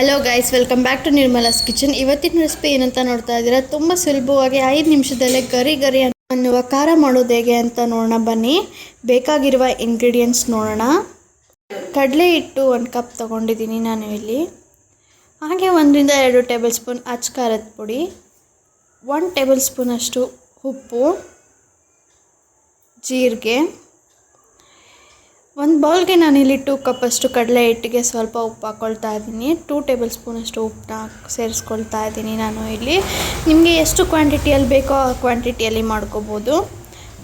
Hello guys welcome back to Nirmala's kitchen ಇವತ್ತಿನ recipe ಏನಂತ ನೋಡ್ತಾ ಇದ್ದೀರಾ? ತುಂಬ ಸುಲಭವಾಗಿ ಐದು ನಿಮಿಷದಲ್ಲೇ ಗರಿ ಗರಿ ಅನ್ನುವ ಖಾರ ಮಾಡೋದು ಹೇಗೆ ಅಂತ ನೋಡೋಣ. ಬನ್ನಿ. ಬೇಕಾಗಿರುವ ಇಂಗ್ರೀಡಿಯೆಂಟ್ಸ್ ನೋಡೋಣ. ಕಡಲೆ ಹಿಟ್ಟು ಒಂದು ಕಪ್ ತೊಗೊಂಡಿದ್ದೀನಿ ನಾನು ಇಲ್ಲಿ. ಹಾಗೆ ಒಂದರಿಂದ ಎರಡು ಟೇಬಲ್ ಸ್ಪೂನ್ ಅಚ್ ಖಾರದ ಪುಡಿ ಒನ್ ಟೇಬಲ್ ಸ್ಪೂನಷ್ಟು ಉಪ್ಪು, ಜೀರಿಗೆ ಒಂದು ಬೌಲ್ಗೆ ನಾನಿಲ್ಲಿ ಟೂ ಕಪ್ಪಷ್ಟು ಕಡಲೆ ಹಿಟ್ಟಿಗೆ ಸ್ವಲ್ಪ ಉಪ್ಪು ಹಾಕ್ಕೊಳ್ತಾ ಇದ್ದೀನಿ. ಟೂ ಟೇಬಲ್ ಸ್ಪೂನಷ್ಟು ಉಪ್ಪನ್ನ ಸೇರಿಸ್ಕೊಳ್ತಾ ಇದ್ದೀನಿ ನಾನು ಇಲ್ಲಿ. ನಿಮಗೆ ಎಷ್ಟು ಕ್ವಾಂಟಿಟಿಯಲ್ಲಿ ಬೇಕೋ ಆ ಕ್ವಾಂಟಿಟಿಯಲ್ಲಿ ಮಾಡ್ಕೋಬೋದು.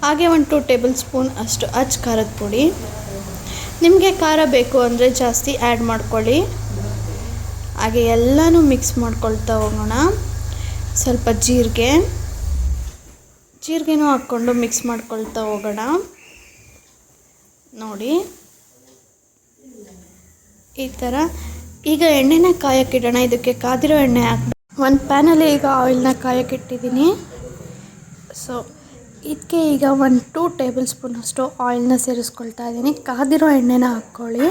ಹಾಗೆ ಒಂದು ಟೂ ಟೇಬಲ್ ಸ್ಪೂನ್ ಅಷ್ಟು ಅಚ್ಚ ಖಾರದ ಪುಡಿ. ನಿಮಗೆ ಖಾರ ಬೇಕು ಅಂದರೆ ಜಾಸ್ತಿ ಆ್ಯಡ್ ಮಾಡ್ಕೊಳ್ಳಿ. ಹಾಗೆ ಎಲ್ಲನೂ ಮಿಕ್ಸ್ ಮಾಡ್ಕೊಳ್ತಾ ಹೋಗೋಣ. ಸ್ವಲ್ಪ ಜೀರಿಗೆ. ಜೀರಿಗೆನೂ ಹಾಕ್ಕೊಂಡು ಮಿಕ್ಸ್ ಮಾಡ್ಕೊಳ್ತಾ ಹೋಗೋಣ. ನೋಡಿ. ಈ ಥರ ಈಗ ಎಣ್ಣೆನ ಕಾಯಕ್ಕಿಡೋಣ. ಇದಕ್ಕೆ ಕಾದಿರೋ ಎಣ್ಣೆ ಹಾಕ್ಬೇಕು. ಒಂದು ಪ್ಯಾನಲ್ಲಿ ಈಗ ಆಯಿಲ್ನ ಕಾಯಕ್ಕಿಟ್ಟಿದ್ದೀನಿ. ಸೊ ಇದಕ್ಕೆ ಈಗ ಒಂದು ಟೂ ಟೇಬಲ್ ಸ್ಪೂನಷ್ಟು ಆಯಿಲ್ನ ಸೇರಿಸ್ಕೊಳ್ತಾ ಇದ್ದೀನಿ. ಕಾದಿರೋ ಎಣ್ಣೆನ ಹಾಕ್ಕೊಳ್ಳಿ.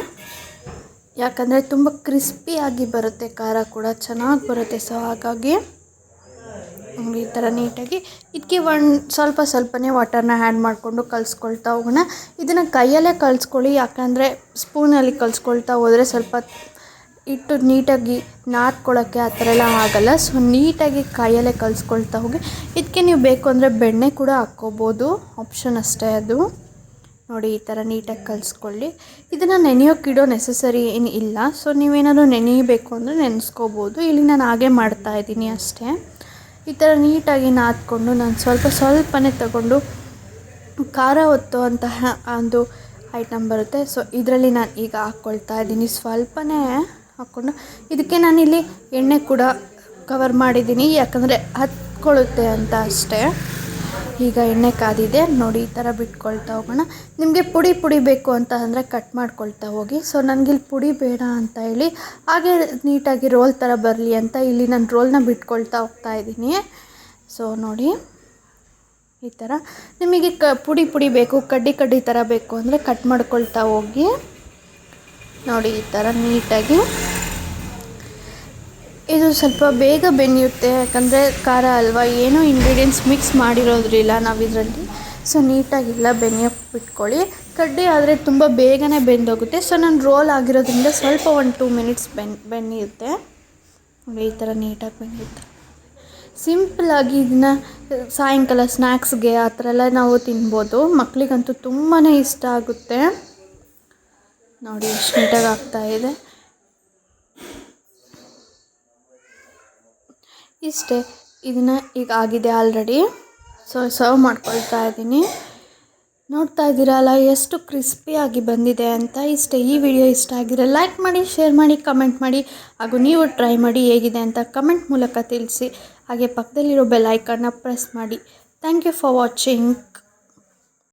ಯಾಕಂದರೆ ತುಂಬ ಕ್ರಿಸ್ಪಿಯಾಗಿ ಬರುತ್ತೆ. ಖಾರ ಕೂಡ ಚೆನ್ನಾಗಿ ಬರುತ್ತೆ. ಸೊ ಹಾಗಾಗಿ ಈ ಥರ ನೀಟಾಗಿ ಇದಕ್ಕೆ ಒಂದು ಸ್ವಲ್ಪ ಸ್ವಲ್ಪನೇ ವಾಟರ್ನ ಆ್ಯಡ್ ಮಾಡಿಕೊಂಡು ಕಲಿಸ್ಕೊಳ್ತಾ ಹೋಗೋಣ. ಇದನ್ನು ಕೈಯಲ್ಲೇ ಕಲಿಸ್ಕೊಳ್ಳಿ, ಯಾಕಂದರೆ ಸ್ಪೂನಲ್ಲಿ ಕಲಿಸ್ಕೊಳ್ತಾ ಹೋದರೆ ಸ್ವಲ್ಪ ಇಟ್ಟು ನೀಟಾಗಿ ನಾದ್ಕೊಳ್ಳೋಕ್ಕೆ ಆ ಥರ ಎಲ್ಲ ಆಗಲ್ಲ. ಸೊ, ನೀಟಾಗಿ ಕೈಯಲ್ಲೇ ಕಲಿಸ್ಕೊಳ್ತಾ ಹೋಗಿ, ಇದಕ್ಕೆ ನೀವು ಬೇಕು ಅಂದರೆ ಬೆಣ್ಣೆ ಕೂಡ ಹಾಕ್ಕೋಬೋದು. ಆಪ್ಷನ್ ಅಷ್ಟೇ ಅದು. ನೋಡಿ, ಈ ಥರ ನೀಟಾಗಿ ಕಲಿಸ್ಕೊಳ್ಳಿ. ಇದನ್ನು ನೆನೆಯೋಕ್ಕಿಡೋ ನೆಸೆಸರಿ ಏನು ಇಲ್ಲ. ಸೊ, ನೀವೇನಾದರೂ ನೆನೆಯಬೇಕು ಅಂದರೆ ನೆನೆಸ್ಕೋಬೋದು. ಇಲ್ಲಿ ನಾನು ಹಾಗೆ ಮಾಡ್ತಾ ಇದ್ದೀನಿ ಅಷ್ಟೇ. ಈ ಥರ ನೀಟಾಗಿ ನಾದ್ಕೊಂಡು ನಾನು ಸ್ವಲ್ಪ ಸ್ವಲ್ಪನೇ ತಗೊಂಡು ಖಾರ ಹೊತ್ತುವಂತಹ ಒಂದು ಐಟಮ್ ಬರುತ್ತೆ. ಸೊ ಇದರಲ್ಲಿ ನಾನು ಈಗ ಹಾಕ್ಕೊಳ್ತಾ ಇದ್ದೀನಿ. ಸ್ವಲ್ಪನೇ ಹಾಕ್ಕೊಂಡು ಇದಕ್ಕೆ ನಾನಿಲ್ಲಿ ಎಣ್ಣೆ ಕೂಡ ಕವರ್ ಮಾಡಿದ್ದೀನಿ. ಯಾಕಂದರೆ ಹತ್ಕೊಳ್ಳುತ್ತೆ ಅಂತ ಅಷ್ಟೇ. ಈಗ ಎಣ್ಣೆ ಕಾದಿದೆ, ನೋಡಿ ಈ ಥರ ಬಿಟ್ಕೊಳ್ತಾ ಹೋಗೋಣ. ನಿಮಗೆ ಪುಡಿ ಪುಡಿ ಬೇಕು ಅಂತ ಅಂದರೆ ಕಟ್ ಮಾಡ್ಕೊಳ್ತಾ ಹೋಗಿ. ಸೊ ನನಗಿಲ್ಲಿ ಪುಡಿ ಬೇಡ ಅಂತ ಹೇಳಿ, ಹಾಗೆ ನೀಟಾಗಿ ರೋಲ್ ಥರ ಬರಲಿ ಅಂತ ಇಲ್ಲಿ ನಾನು ರೋಲ್ನ ಬಿಟ್ಕೊಳ್ತಾ ಹೋಗ್ತಾ ಇದ್ದೀನಿ. ಸೊ ನೋಡಿ, ಈ ಥರ. ನಿಮಗೆ ಕ, ಪುಡಿ ಪುಡಿ ಬೇಕು, ಕಡ್ಡಿ ಕಡ್ಡಿ ಥರ ಬೇಕು ಅಂದರೆ ಕಟ್ ಮಾಡ್ಕೊಳ್ತಾ ಹೋಗಿ. ನೋಡಿ ಈ ಥರ ನೀಟಾಗಿ. ಇದು ಸ್ವಲ್ಪ ಬೇಗ ಬೆಳೆಯುತ್ತೆ ಯಾಕಂದರೆ ಖಾರ ಅಲ್ವಾ? ಏನೂ ಇಂಗ್ರೀಡಿಯೆಂಟ್ಸ್ ಮಿಕ್ಸ್ ಮಾಡಿರೋದ್ರಿಲ್ಲ ನಾವು ಇದರಲ್ಲಿ ಸೊ ನೀಟಾಗೆಲ್ಲ ಬೆನೆಯೋಕ್ಕೆ ಬಿಟ್ಕೊಳ್ಳಿ ಕಡ್ಡಿ ಆದರೆ ತುಂಬ ಬೇಗನೆ ಬೆಂದೋಗುತ್ತೆ. ಸೊ ನಾನು ರೋಲ್ ಆಗಿರೋದ್ರಿಂದ ಸ್ವಲ್ಪ ಒಂದು ಟೂ ಮಿನಿಟ್ಸ್ ಬೆನ್ ಬೆನ್ನಿಯುತ್ತೆ ಈ ಥರ ನೀಟಾಗಿ ಬೆಂದಿರುತ್ತೆ ಸಿಂಪಲಾಗಿ ಇದನ್ನ, ಸಾಯಂಕಾಲ ಸ್ನ್ಯಾಕ್ಸ್ಗೆ ಆ ಥರ ಎಲ್ಲ ನಾವು ತಿನ್ಬೋದು. ಮಕ್ಕಳಿಗಂತೂ ತುಂಬಾ ಇಷ್ಟ ಆಗುತ್ತೆ. ನೋಡಿ, ಎಷ್ಟು ನೀಟಾಗಿ ಆಗ್ತಾಯಿದೆ ಇಷ್ಟೇ. ಇದನ್ನು ಈಗ ಆಗಿದೆ ಆಲ್ರೆಡಿ. ಸೊ ಸರ್ವ್ ಮಾಡ್ಕೊಳ್ತಾ ಇದ್ದೀನಿ. ನೋಡ್ತಾ ಇದ್ದೀರಲ್ಲ, ಎಷ್ಟು ಕ್ರಿಸ್ಪಿಯಾಗಿ ಬಂದಿದೆ ಅಂತ. ಇಷ್ಟೇ, ಈ ವಿಡಿಯೋ ಇಷ್ಟ ಆಗಿದ್ರೆ ಲೈಕ್ ಮಾಡಿ ಶೇರ್ ಮಾಡಿ ಕಮೆಂಟ್ ಮಾಡಿ, ಹಾಗೂ ನೀವು ಟ್ರೈ ಮಾಡಿ ಹೇಗಿದೆ ಅಂತ ಕಮೆಂಟ್ ಮೂಲಕ ತಿಳಿಸಿ. ಹಾಗೆ ಪಕ್ಕದಲ್ಲಿರೋ ಬೆಲ್ ಐಕನ್ನ ಪ್ರೆಸ್ ಮಾಡಿ. Thank you for watching